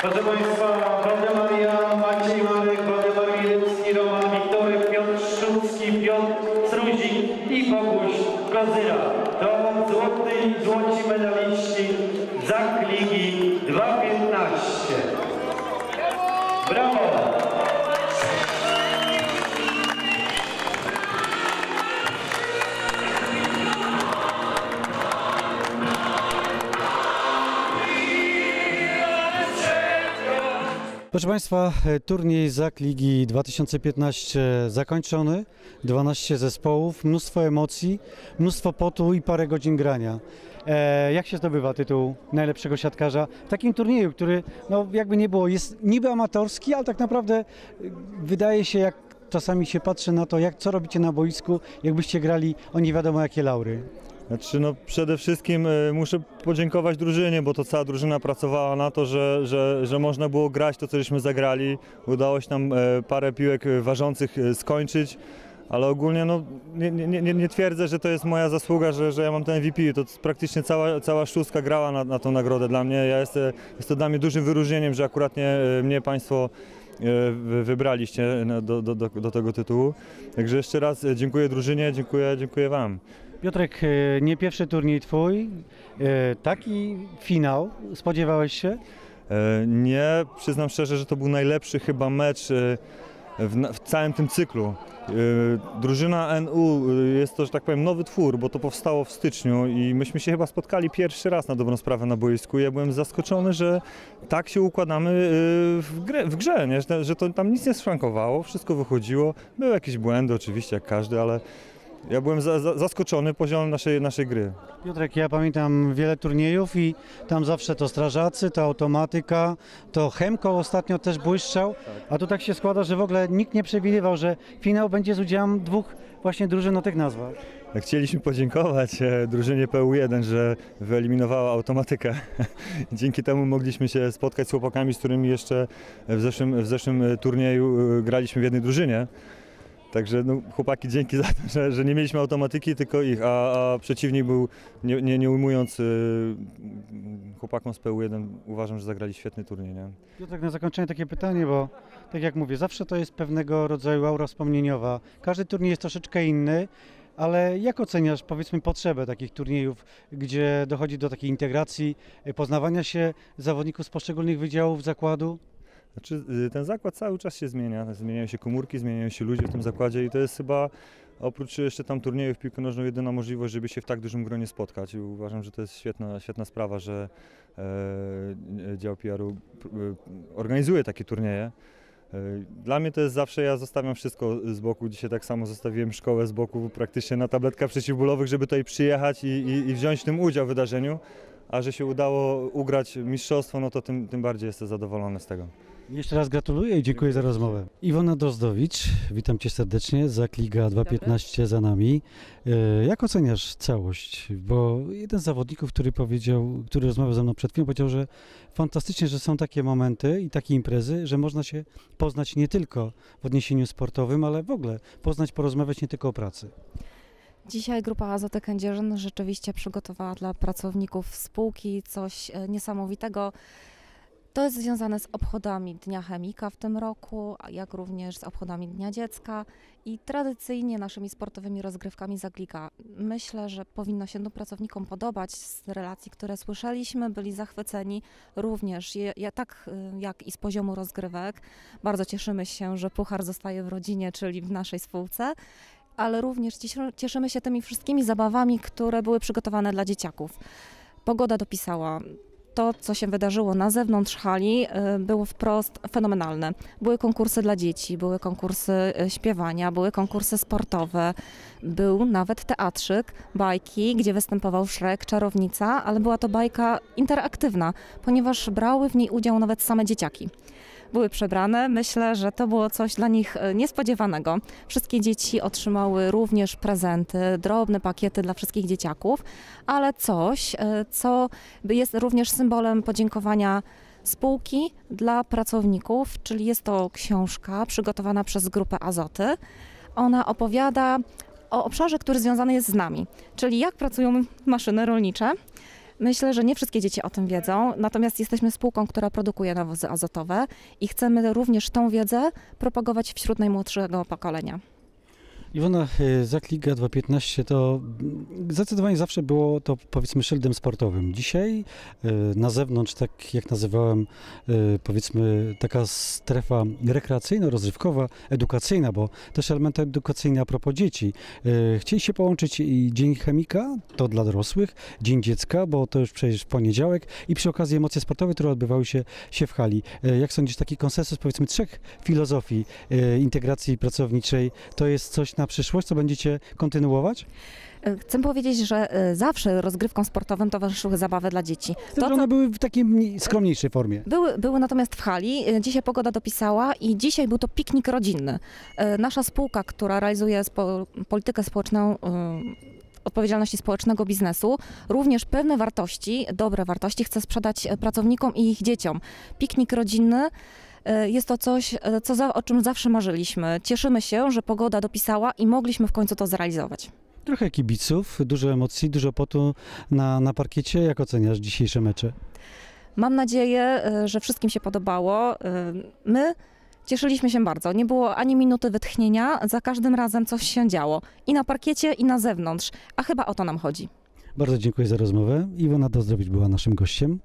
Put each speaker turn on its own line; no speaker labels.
Proszę Państwa, Waldemar Jan, Maciej Marek, Waldemar Wilecki, Roman Wiktorek, Piotr Szulski, Piotr Struzik i Boguś Kozyra. To złoty, złoci medaliści ZAK Ligi 2.15. Brawo!
Proszę Państwa, e, turniej ZAK Ligi 2015 zakończony. 12 zespołów, mnóstwo emocji, mnóstwo potu i parę godzin grania. E, jak się zdobywa tytuł najlepszego siatkarza w takim turnieju, który no, jakby nie było, jest niby amatorski, ale tak naprawdę e, wydaje się, jak czasami się patrzy na to, jak, co robicie na boisku, jakbyście grali o nie wiadomo jakie laury.
Znaczy, no przede wszystkim y, muszę podziękować drużynie, bo to cała drużyna pracowała na to, że, że, że można było grać to, co żeśmy zagrali. Udało się nam e, parę piłek e, ważących e, skończyć, ale ogólnie no, nie, nie, nie, nie twierdzę, że to jest moja zasługa, że, że ja mam ten MVP. To praktycznie cała, cała szóstka grała na, na tą nagrodę dla mnie. Ja jest, jest to dla mnie dużym wyróżnieniem, że akurat nie, mnie Państwo wy- wybraliście do, do, do, do tego tytułu. Także jeszcze raz dziękuję drużynie, dziękuję, dziękuję Wam.
Piotrek, e, nie pierwszy turniej twój, e, taki finał, spodziewałeś się?
E, Nie, przyznam szczerze, że to był najlepszy chyba mecz w, całym tym cyklu. Drużyna NU jest to, że tak powiem, nowy twór, bo to powstało w styczniu i myśmy się chyba spotkali pierwszy raz na dobrą sprawę na boisku. Ja byłem zaskoczony, że tak się układamy w, grę, w grze, nie? Że, że to tam nic nie szwankowało, wszystko wychodziło. Były jakieś błędy oczywiście, jak każdy, ale ja byłem za, za, zaskoczony poziomem naszej, naszej gry.
Piotrek, ja pamiętam wiele turniejów i tam zawsze to strażacy, to automatyka, to Chemko ostatnio też błyszczał, a tu tak się składa, że w ogóle nikt nie przewidywał, że finał będzie z udziałem dwóch właśnie drużyn o tych nazwach.
Chcieliśmy podziękować e, drużynie PU1, że wyeliminowała automatykę. Dzięki temu mogliśmy się spotkać z chłopakami, z którymi jeszcze w zeszłym, w zeszłym e, turnieju e, graliśmy w jednej drużynie. Także no, chłopaki dzięki za to, że, że nie mieliśmy automatyki, tylko ich, a, a przeciwnik był, nie, nie, nie ujmując e, chłopakom z PU1, uważam, że zagrali świetny turniej. Nie?
Piotrek, na zakończenie takie pytanie, bo tak jak mówię, zawsze to jest pewnego rodzaju aura wspomnieniowa. Każdy turniej jest troszeczkę inny, ale jak oceniasz powiedzmy potrzebę takich turniejów, gdzie dochodzi do takiej integracji, e, poznawania się zawodników z poszczególnych wydziałów zakładu?
Znaczy, y, ten zakład cały czas się zmienia. Zmieniają się komórki, zmieniają się ludzie w tym zakładzie i to jest chyba oprócz jeszcze tam turniejów piłkę nożną jedyna możliwość, żeby się w tak dużym gronie spotkać. I uważam, że to jest świetna, świetna sprawa, że e, dział PR-u e, organizuje takie turnieje. E, Dla mnie to jest zawsze, ja zostawiam wszystko z boku. Dzisiaj tak samo zostawiłem szkołę z boku praktycznie na tabletkach przeciwbólowych, żeby tutaj przyjechać i, i, i wziąć w tym udział w wydarzeniu. A że się udało ugrać mistrzostwo, no to tym, tym bardziej jestem zadowolony z tego.
Jeszcze raz gratuluję i dziękuję za rozmowę. Iwona Drozdowicz, witam Cię serdecznie, ZAK Liga 2.15 za nami. E, Jak oceniasz całość? Bo jeden z zawodników, który powiedział, który rozmawiał ze mną przed chwilą, powiedział, że fantastycznie, że są takie momenty i takie imprezy, że można się poznać nie tylko w odniesieniu sportowym, ale w ogóle poznać, porozmawiać nie tylko o pracy.
Dzisiaj grupa Azoty Kędzierzyn rzeczywiście przygotowała dla pracowników spółki coś e, niesamowitego. To jest związane z obchodami Dnia Chemika w tym roku, jak również z obchodami Dnia Dziecka i tradycyjnie naszymi sportowymi rozgrywkami Zaglika. Myślę, że powinno się to pracownikom podobać z relacji, które słyszeliśmy, byli zachwyceni również, je, ja, tak y, jak i z poziomu rozgrywek. Bardzo cieszymy się, że puchar zostaje w rodzinie, czyli w naszej spółce ale również cieszy- cieszymy się tymi wszystkimi zabawami, które były przygotowane dla dzieciaków. Pogoda dopisała. To, co się wydarzyło na zewnątrz hali, y, było wprost fenomenalne. Były konkursy dla dzieci, były konkursy y, śpiewania, były konkursy sportowe, był nawet teatrzyk, bajki, gdzie występował Szrek, czarownica, ale była to bajka interaktywna, ponieważ brały w niej udział nawet same dzieciaki były przebrane. Myślę, że to było coś dla nich e, niespodziewanego. Wszystkie dzieci otrzymały również prezenty, drobne pakiety dla wszystkich dzieciaków, ale coś, e, co jest również symbolem podziękowania spółki dla pracowników, czyli jest to książka przygotowana przez grupę Azoty. Ona opowiada o obszarze, który związany jest z nami, czyli jak pracują maszyny rolnicze. Myślę, że nie wszystkie dzieci o tym wiedzą, natomiast jesteśmy spółką, która produkuje nawozy azotowe i chcemy również tą wiedzę propagować wśród najmłodszego pokolenia.
Iwona, y, Zakliga 2.15 to mm, zdecydowanie zawsze było to powiedzmy szyldem sportowym. Dzisiaj y, na zewnątrz, tak jak nazywałem, y, powiedzmy taka strefa rekreacyjno-rozrywkowa, edukacyjna, bo też elementy edukacyjne a propos dzieci. Y, Chcieliście połączyć i Dzień Chemika, to dla dorosłych, Dzień Dziecka, bo to już przecież poniedziałek i przy okazji emocje sportowe, które odbywały się, się w hali. Jak sądzisz, taki konsensus powiedzmy trzech filozofii integracji pracowniczej, to jest coś na przyszłość, co będziecie kontynuować?
E, Chcę powiedzieć, że e, zawsze rozgrywkom sportowym towarzyszyły zabawy dla dzieci.
To, że one były w takiej mniej- skromniejszej formie.
Były, były natomiast w hali. E, Dzisiaj pogoda dopisała i dzisiaj był to piknik rodzinny. Nasza spółka, która realizuje spo, politykę społeczną, odpowiedzialności społecznego biznesu, również pewne wartości, dobre wartości chce sprzedać pracownikom i ich dzieciom. Piknik rodzinny. E, Jest to coś, e, co za, o czym zawsze marzyliśmy. Cieszymy się, że pogoda dopisała i mogliśmy w końcu to zrealizować.
Trochę kibiców, dużo emocji, dużo potu na, na parkiecie. Jak oceniasz dzisiejsze mecze?
Mam nadzieję, e, że wszystkim się podobało. My cieszyliśmy się bardzo. Nie było ani minuty wytchnienia, za każdym razem coś się działo. I na parkiecie, i na zewnątrz. A chyba o to nam chodzi.
Bardzo dziękuję za rozmowę. Iwona Dozdrowicz była naszym gościem.